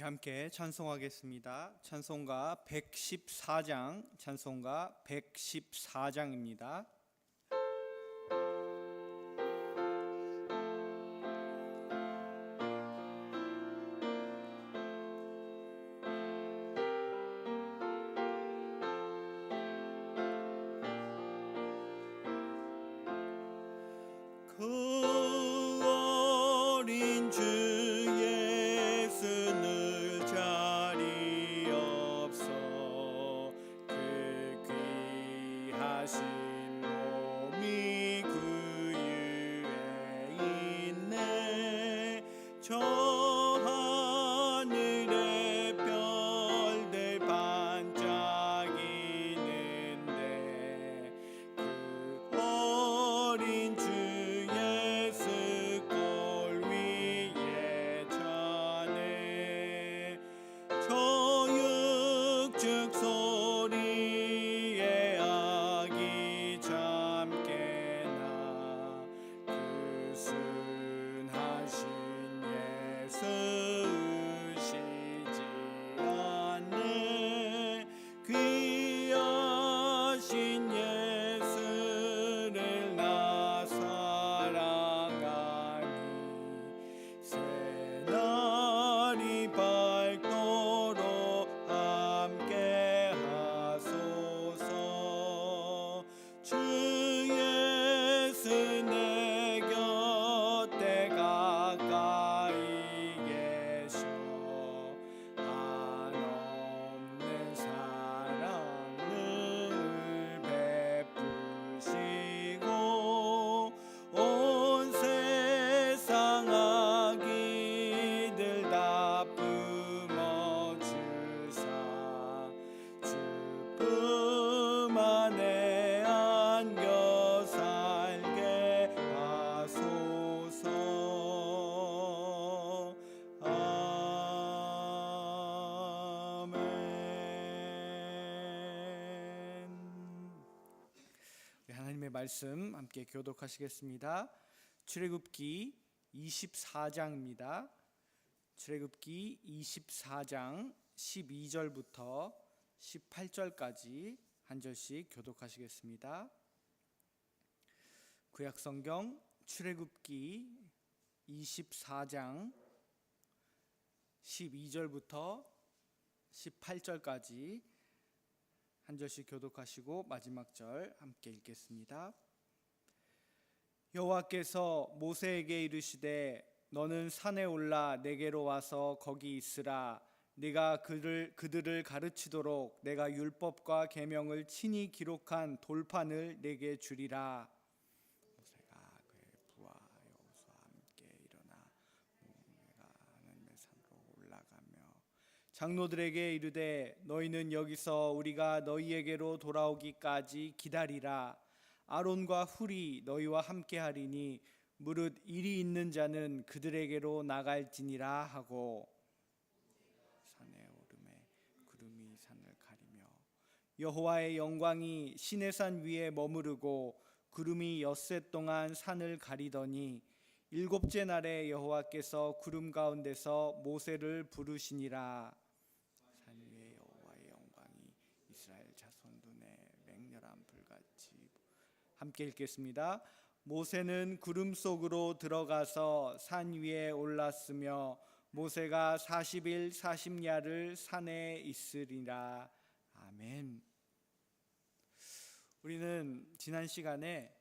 우리 함께 찬송하겠습니다. 찬송가 114장, 찬송가 114장입니다. 말씀 함께 교독하시겠습니다. 출애굽기 24장입니다. 출애굽기 24장 12절부터 18절까지 한 절씩 교독하시겠습니다. 구약 성경 출애굽기 24장 12절부터 18절까지 한 절씩 교독하시고 마지막 절 함께 읽겠습니다. 여호와께서 모세에게 이르시되 너는 산에 올라 내게로 와서 거기 있으라 네가 그를 그들을 가르치도록 내가 율법과 계명을 친히 기록한 돌판을 내게 주리라 모세가 그의 부하 여호수아 함께 일어나 모세가 하나님의 산으로 올라가며 장로들에게 이르되 너희는 여기서 우리가 너희에게로 돌아오기까지 기다리라. 아론과 훌이 너희와 함께 하리니 무릇 일이 있는 자는 그들에게로 나갈지니라 하고. 산의 오름에 구름이 산을 가리며 여호와의 영광이 시내 산 위에 머무르고 구름이 엿새 동안 산을 가리더니 일곱째 날에 여호와께서 구름 가운데서 모세를 부르시니라 산 위에 여호와의 영광이 이스라엘 자손 눈에 맹렬한 불같이 함께 읽겠습니다. 모세는 구름 속으로 들어가서 산 위에 올랐으며 모세가 40일 40야를 산에 있으리라. 아멘. 우리는 지난 시간에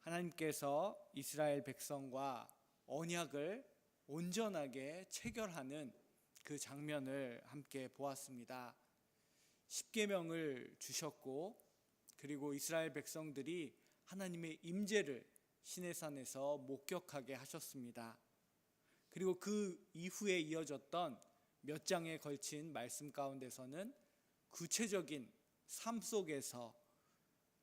하나님께서 이스라엘 백성과 언약을 온전하게 체결하는 그 장면을 함께 보았습니다. 십계명을 주셨고 그리고 이스라엘 백성들이 하나님의 임재를 시내산에서 목격하게 하셨습니다. 그리고 그 이후에 이어졌던 몇 장에 걸친 말씀 가운데서는 구체적인 삶 속에서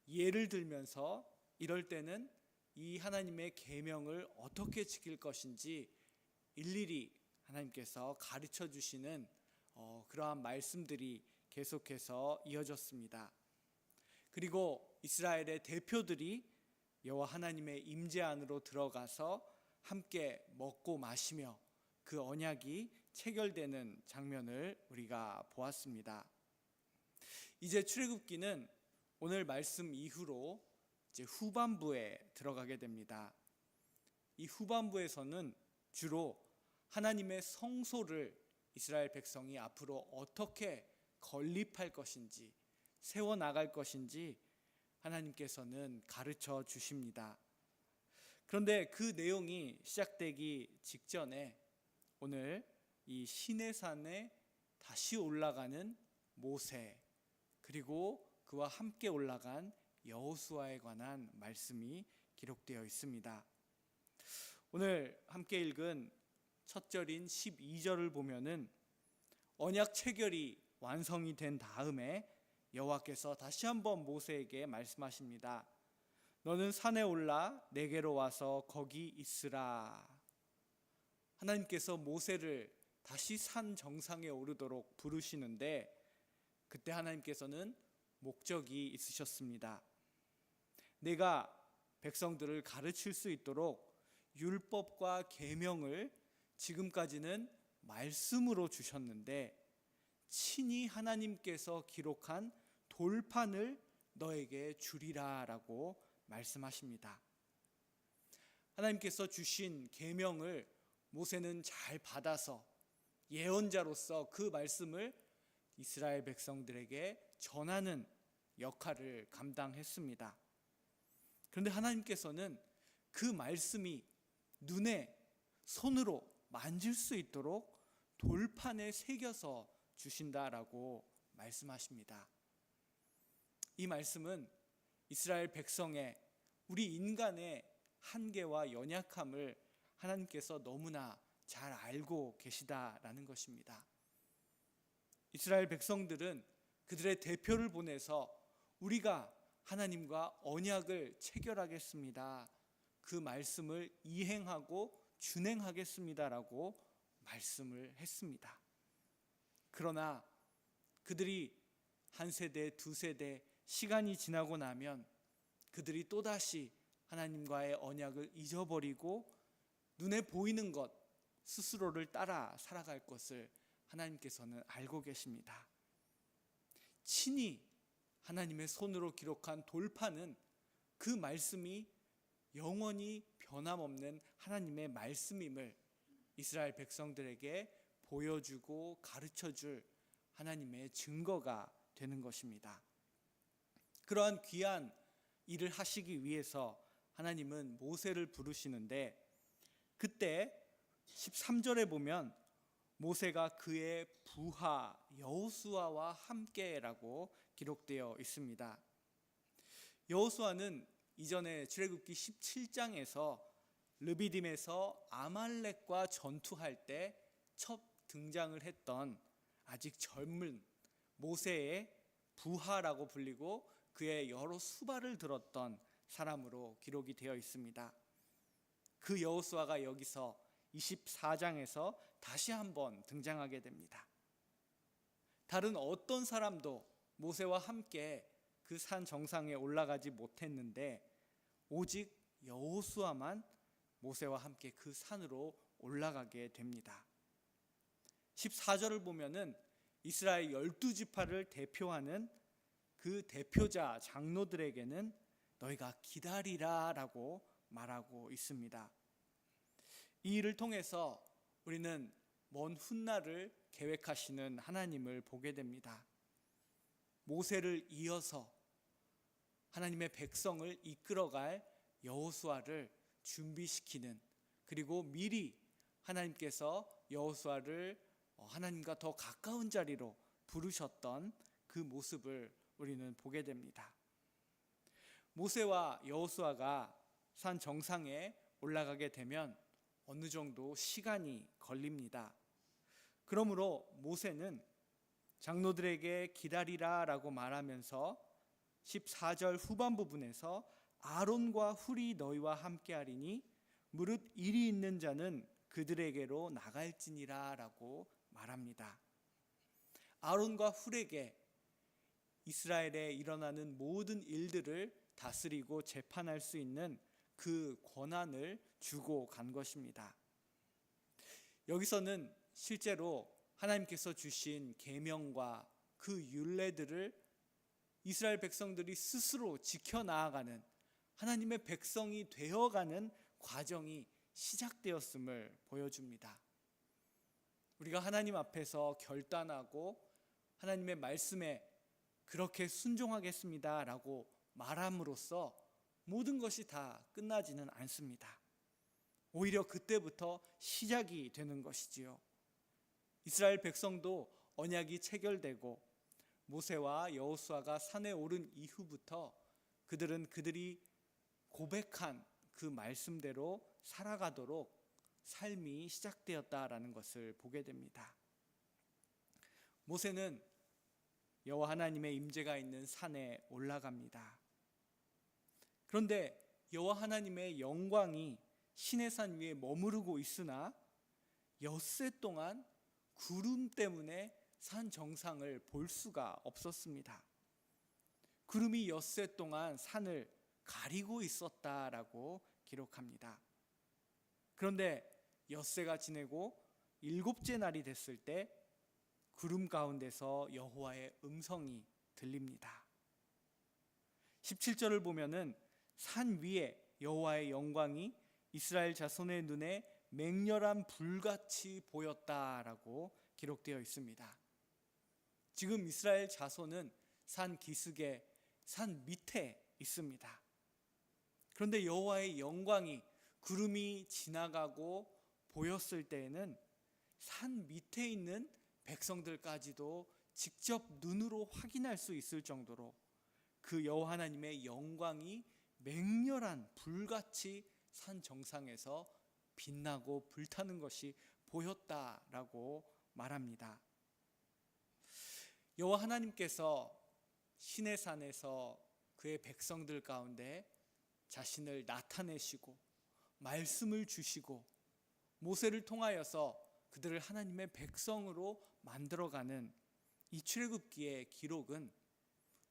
예를 들면서 이럴 때는 이 하나님의 계명을 어떻게 지킬 것인지 일일이 하나님께서 가르쳐 주시는 어, 그러한 말씀들이 계속해서 이어졌습니다. 그리고 이스라엘의 대표들이 여호와 하나님의 임재 안으로 들어가서 함께 먹고 마시며 그 언약이 체결되는 장면을 우리가 보았습니다. 이제 출애굽기는 오늘 말씀 이후로 이제 후반부에 들어가게 됩니다. 이 후반부에서는 주로 하나님의 성소를 이스라엘 백성이 앞으로 어떻게 건립할 것인지 세워 나갈 것인지 하나님께서는 가르쳐 주십니다. 그런데 그 내용이 시작되기 직전에 오늘 이 시내산에 다시 올라가는 모세 그리고 그와 함께 올라간 여호수아에 관한 말씀이 기록되어 있습니다. 오늘 함께 읽은 첫 절인 12절을 보면은 언약 체결이 완성이 된 다음에 여호와께서 다시 한번 모세에게 말씀하십니다. 너는 산에 올라 내게로 와서 거기 있으라. 하나님께서 모세를 다시 산 정상에 오르도록 부르시는데 그때 하나님께서는 목적이 있으셨습니다. 내가 백성들을 가르칠 수 있도록 율법과 계명을 지금까지는 말씀으로 주셨는데 친히 하나님께서 기록한 돌판을 너에게 주리라라고 말씀하십니다. 하나님께서 주신 계명을 모세는 잘 받아서 예언자로서 그 말씀을 이스라엘 백성들에게 전하는 역할을 감당했습니다. 그런데 하나님께서는 그 말씀이 눈에 손으로 만질 수 있도록 돌판에 새겨서 주신다라고 말씀하십니다. 이 말씀은 이스라엘 백성의 우리 인간의 한계와 연약함을 하나님께서 너무나 잘 알고 계시다라는 것입니다. 이스라엘 백성들은 그들의 대표를 보내서 우리가 하나님과 언약을 체결하겠습니다. 그 말씀을 이행하고 준행하겠습니다라고 말씀을 했습니다. 그러나 그들이 한 세대, 두 세대 시간이 지나고 나면 그들이 또다시 하나님과의 언약을 잊어버리고 눈에 보이는 것 스스로를 따라 살아갈 것을 하나님께서는 알고 계십니다. 친히 하나님의 손으로 기록한 돌판은 그 말씀이 영원히 변함없는 하나님의 말씀임을 이스라엘 백성들에게 보여주고 가르쳐 줄 하나님의 증거가 되는 것입니다. 그러한 귀한 일을 하시기 위해서 하나님은 모세를 부르시는데 그때 13절에 보면 모세가 그의 부하 여호수아와 함께라고 기록되어 있습니다. 여호수아는 이전에 출애굽기 17장에서 르비딤에서 아말렉과 전투할 때 첫 등장을 했던 아직 젊은 모세의 부하라고 불리고 그의 여러 수발을 들었던 사람으로 기록이 되어 있습니다. 그 여호수아가 여기서 24장에서 다시 한번 등장하게 됩니다. 다른 어떤 사람도 모세와 함께 그 산 정상에 올라가지 못했는데 오직 여호수아만 모세와 함께 그 산으로 올라가게 됩니다. 14절을 보면은 이스라엘 열두 지파를 대표하는 그 대표자 장로들에게는 너희가 기다리라라고 말하고 있습니다. 이 일을 통해서 우리는 먼 훗날을 계획하시는 하나님을 보게 됩니다. 모세를 이어서 하나님의 백성을 이끌어갈 여호수아를 준비시키는 그리고 미리 하나님께서 여호수아를 하나님과 더 가까운 자리로 부르셨던 그 모습을 우리는 보게 됩니다. 모세와 여호수아가 산 정상에 올라가게 되면 어느 정도 시간이 걸립니다. 그러므로 모세는 장로들에게 기다리라라고 말하면서 14절 후반 부분에서 아론과 훌이 너희와 함께하리니 무릇 일이 있는 자는 그들에게로 나갈지니라라고 말합니다. 아론과 훌에게 이스라엘에 일어나는 모든 일들을 다스리고 재판할 수 있는 그 권한을 주고 간 것입니다. 여기서는 실제로 하나님께서 주신 계명과 그 율례들을 이스라엘 백성들이 스스로 지켜 나아가는 하나님의 백성이 되어가는 과정이 시작되었음을 보여줍니다. 우리가 하나님 앞에서 결단하고 하나님의 말씀에 그렇게 순종하겠습니다라고 말함으로써 모든 것이 다 끝나지는 않습니다. 오히려 그때부터 시작이 되는 것이지요. 이스라엘 백성도 언약이 체결되고 모세와 여호수아가 산에 오른 이후부터 그들은 그들이 고백한 그 말씀대로 살아가도록 삶이 시작되었다라는 것을 보게 됩니다. 모세는 여호와 하나님의 임재가 있는 산에 올라갑니다. 그런데 여호와 하나님의 영광이 신의 산 위에 머무르고 있으나 엿새 동안 구름 때문에 산 정상을 볼 수가 없었습니다. 구름이 엿새 동안 산을 가리고 있었다라고 기록합니다. 그런데 엿새가 지내고 일곱째 날이 됐을 때 구름 가운데서 여호와의 음성이 들립니다. 17절을 보면은 산 위에 여호와의 영광이 이스라엘 자손의 눈에 맹렬한 불같이 보였다라고 기록되어 있습니다. 지금 이스라엘 자손은 산 기슭에 산 밑에 있습니다. 그런데 여호와의 영광이 구름이 지나가고 보였을 때에는 산 밑에 있는 백성들까지도 직접 눈으로 확인할 수 있을 정도로 그 여호와 하나님의 영광이 맹렬한 불같이 산 정상에서 빛나고 불타는 것이 보였다라고 말합니다. 여호와 하나님께서 신의 산에서 그의 백성들 가운데 자신을 나타내시고 말씀을 주시고 모세를 통하여서 그들을 하나님의 백성으로 만들어가는 이 출애굽기의 기록은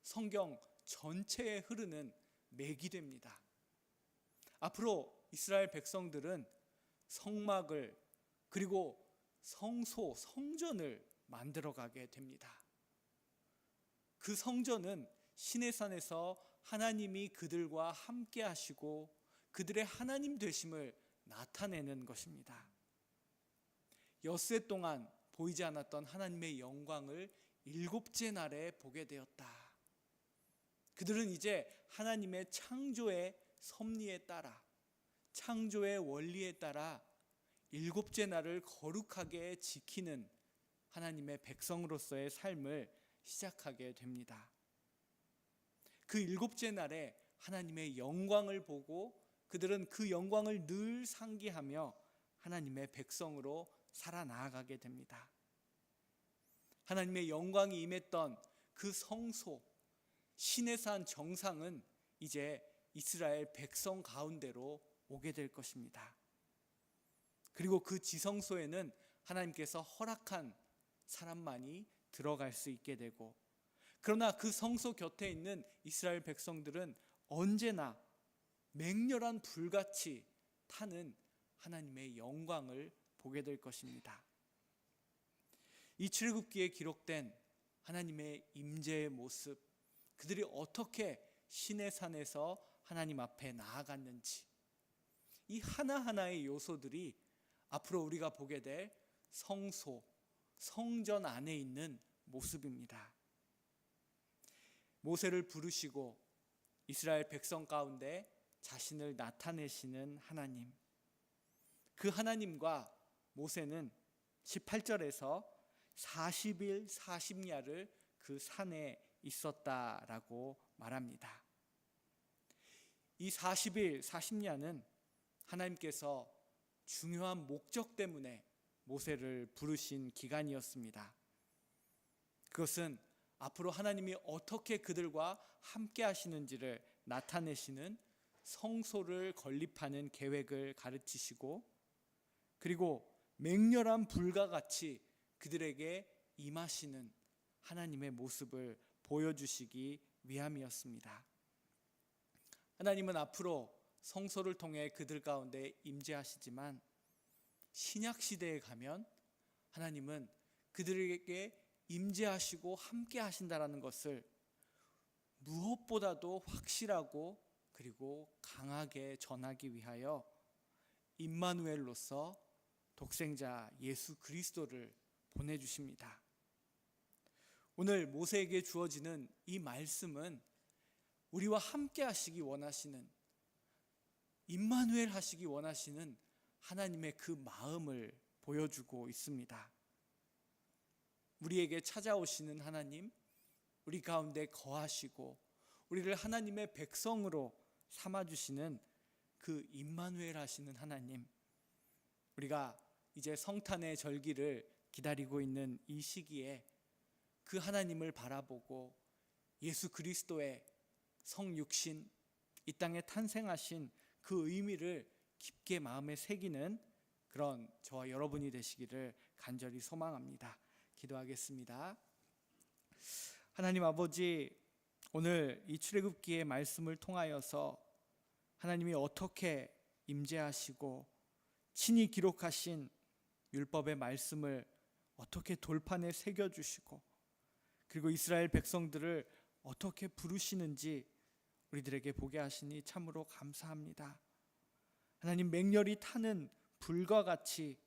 성경 전체에 흐르는 맥이 됩니다. 앞으로 이스라엘 백성들은 성막을 그리고 성소, 성전을 만들어 가게 됩니다. 그 성전은 신의 산에서 하나님이 그들과 함께 하시고 그들의 하나님 되심을 나타내는 것입니다. 엿새 동안 보이지 않았던 하나님의 영광을 일곱째 날에 보게 되었다. 그들은 이제 하나님의 창조의 섭리에 따라 창조의 원리에 따라 일곱째 날을 거룩하게 지키는 하나님의 백성으로서의 삶을 시작하게 됩니다. 그 일곱째 날에 하나님의 영광을 보고 그들은 그 영광을 늘 상기하며 하나님의 백성으로 살아나가게 됩니다. 하나님의 영광이 임했던 그 성소, 신의 산 정상은 이제 이스라엘 백성 가운데로 오게 될 것입니다. 그리고 그 지성소에는 하나님께서 허락한 사람만이 들어갈 수 있게 되고 그러나 그 성소 곁에 있는 이스라엘 백성들은 언제나 맹렬한 불같이 타는 하나님의 영광을 보게 될 것입니다. 이 출애굽기에 기록된 하나님의 임재의 모습, 그들이 어떻게 신의 산에서 하나님 앞에 나아갔는지 이 하나하나의 요소들이 앞으로 우리가 보게 될 성소, 성전 안에 있는 모습입니다. 모세를 부르시고 이스라엘 백성 가운데 자신을 나타내시는 하나님. 그 하나님과 모세는 18절에서 40일 40야를 그 산에 있었다라고 말합니다. 이 40일 40야는 하나님께서 중요한 목적 때문에 모세를 부르신 기간이었습니다. 그것은 앞으로 하나님이 어떻게 그들과 함께 하시는지를 나타내시는 성소를 건립하는 계획을 가르치시고 그리고 맹렬한 불과 같이 그들에게 임하시는 하나님의 모습을 보여주시기 위함이었습니다. 하나님은 앞으로 성소를 통해 그들 가운데 임재하시지만 신약 시대에 가면 하나님은 그들에게 임재하시고 함께 하신다라는 것을 무엇보다도 확실하고 그리고 강하게 전하기 위하여 임마누엘로서 독생자 예수 그리스도를 보내 주십니다. 오늘 모세에게 주어지는 이 말씀은 우리와 함께 하시기 원하시는 임마누엘 하시기 원하시는 하나님의 그 마음을 보여주고 있습니다. 우리에게 찾아오시는 하나님, 우리 가운데 거하시고 우리를 하나님의 백성으로 삼아 주시는 그 임마누엘 하시는 하나님. 우리가 이제 성탄의 절기를 기다리고 있는 이 시기에 그 하나님을 바라보고 예수 그리스도의 성육신 이 땅에 탄생하신 그 의미를 깊게 마음에 새기는 그런 저와 여러분이 되시기를 간절히 소망합니다. 기도하겠습니다. 하나님 아버지 오늘 이 출애굽기의 말씀을 통하여서 하나님이 어떻게 임재하시고 친히 기록하신 율법의 말씀을 어떻게 돌판에 새겨 주시고 그리고 이스라엘 백성들을 어떻게 부르시는지 우리들에게 보게 하시니 참으로 감사합니다. 하나님 맹렬히 타는 불과 같이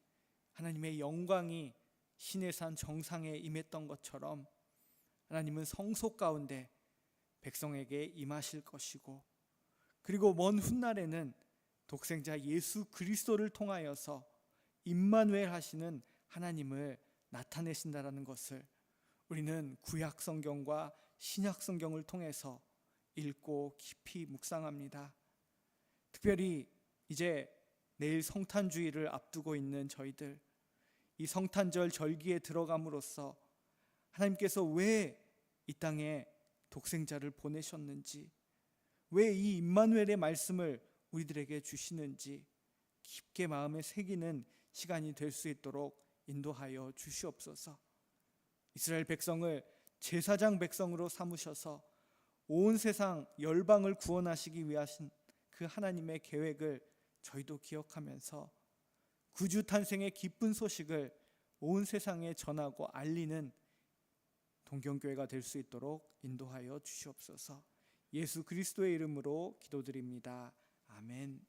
하나님의 영광이 신의 산 정상에 임했던 것처럼 하나님은 성소 가운데 백성에게 임하실 것이고 그리고 먼 훗날에는 독생자 예수 그리스도를 통하여서 임마누엘 하시는 하나님을 나타내신다라는 것을 우리는 구약 성경과 신약 성경을 통해서 읽고 깊이 묵상합니다. 특별히 이제 내일 성탄 주일을 앞두고 있는 저희들 이 성탄절 절기에 들어감으로써 하나님께서 왜 이 땅에 독생자를 보내셨는지 왜 이 임마누엘의 말씀을 우리들에게 주시는지 깊게 마음에 새기는 시간이 될 수 있도록 인도하여 주시옵소서. 이스라엘 백성을 제사장 백성으로 삼으셔서 온 세상 열방을 구원하시기 위하신 그 하나님의 계획을 저희도 기억하면서 구주 탄생의 기쁜 소식을 온 세상에 전하고 알리는 동경교회가 될 수 있도록 인도하여 주시옵소서. 예수 그리스도의 이름으로 기도드립니다. 아멘.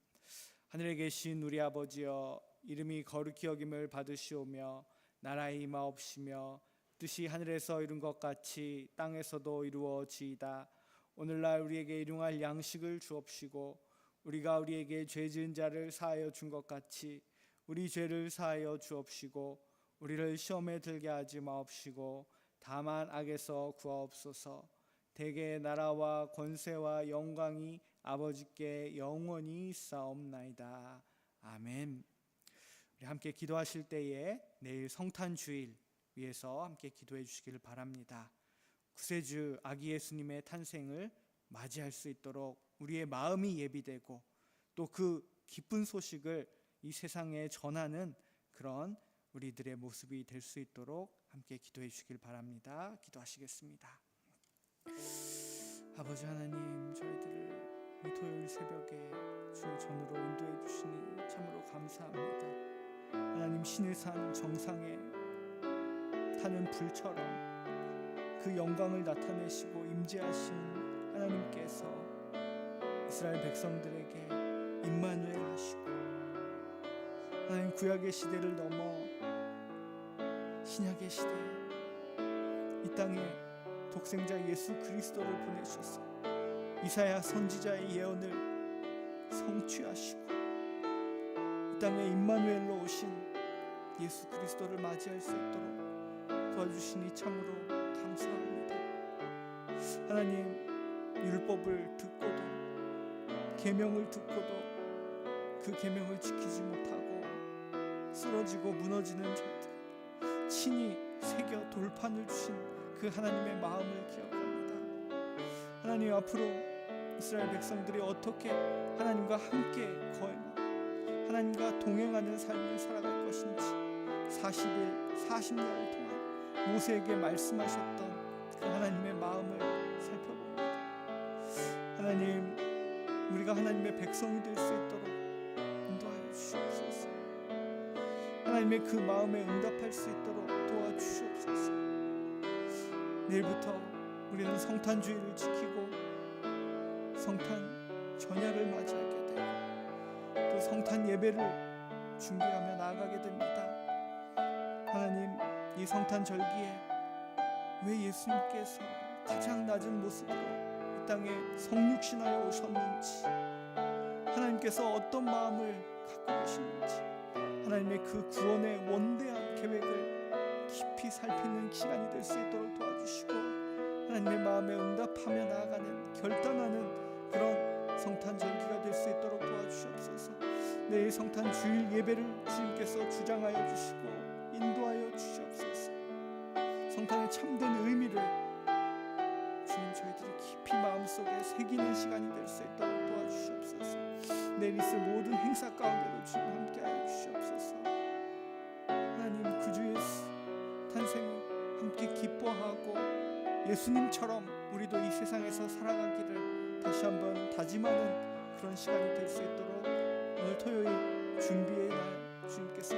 하늘에 계신 우리 아버지여 이름이 거룩히 여김을 받으시오며 나라의 임하옵시며 뜻이 하늘에서 이룬 것 같이 땅에서도 이루어지이다. 오늘날 우리에게 일용할 양식을 주옵시고 우리가 우리에게 죄 지은 자를 사하여 준 것 같이 우리 죄를 사하여 주옵시고 우리를 시험에 들게 하지 마옵시고 다만 악에서 구하옵소서. 대개 나라와 권세와 영광이 아버지께 영원히 싸움나이다. 아멘. 우리 함께 기도하실 때에 내일 성탄 주일 위해서 함께 기도해 주시기를 바랍니다. 구세주 아기 예수님의 탄생을 맞이할 수 있도록 우리의 마음이 예비되고 또 그 기쁜 소식을 이 세상에 전하는 그런 우리들의 모습이 될 수 있도록 함께 기도해 주시길 바랍니다. 기도하시겠습니다. 아버지 하나님, 저희들을 이 토요일 새벽에 주의 전으로 인도해 주시니 참으로 감사합니다. 하나님 신의 산 정상에 타는 불처럼 그 영광을 나타내시고 임재하신 하나님께서 이스라엘 백성들에게 임마누엘 하시고 하나님 구약의 시대를 넘어 신약의 시대 이 땅에 독생자 예수 그리스도를 보내셔서 이사야 선지자의 예언을 성취하시고 이 땅에 임마누엘로 오신 예수 그리스도를 맞이할 수 있도록 도와주시니 참으로 감사합니다. 하나님 율법을 듣고도 계명을 듣고도 그 계명을 지키지 못하고 쓰러지고 무너지는 저희들 친히 새겨 돌판을 주신 그 하나님의 마음을 기억합니다. 하나님 앞으로 이스라엘 백성들이 어떻게 하나님과 함께 거행 하나님과 동행하는 삶을 살아갈 것인지 40일 40년을 동안 모세에게 말씀하셨던 그 하나님의 마음을 살펴봅니다. 하나님 우리가 하나님의 백성이 될 수 있도록 인도하여 주시옵소서. 하나님 하나님의 그 마음에 응답할 수 있도록. 내일부터 우리는 성탄 주일을 지키고 성탄 전야를 맞이하게 되고 또 성탄 예배를 준비하며 나아가게 됩니다. 하나님 이 성탄 절기에 왜 예수님께서 가장 낮은 모습으로 이 땅에 성육신하여 오셨는지 하나님께서 어떤 마음을 갖고 계시는지 하나님의 그 구원의 원대한 계획을 깊이 살피는 시간이 될 수 있도록 도와주시고 하나님의 마음에 응답하며 나아가는 결단하는 그런 성탄 절기가 될 수 있도록 도와주시옵소서. 내일 성탄 주일 예배를 주님께서 주장하여 주시고 인도하여 주시옵소서. 성탄의 참된 의미를 주님 저희들이 깊이 마음속에 새기는 시간이 될 수 있도록 도와주시옵소서. 내일 있을 모든 행사 가운데도 주님 함께하여 주시옵소서. 하나님 구주 예수 탄생을 함께 기뻐하고 예수님처럼 우리도 이 세상에서 살아가기를 다시 한번 다짐하는 그런 시간이 될 수 있도록 오늘 토요일 준비의 날 주님께서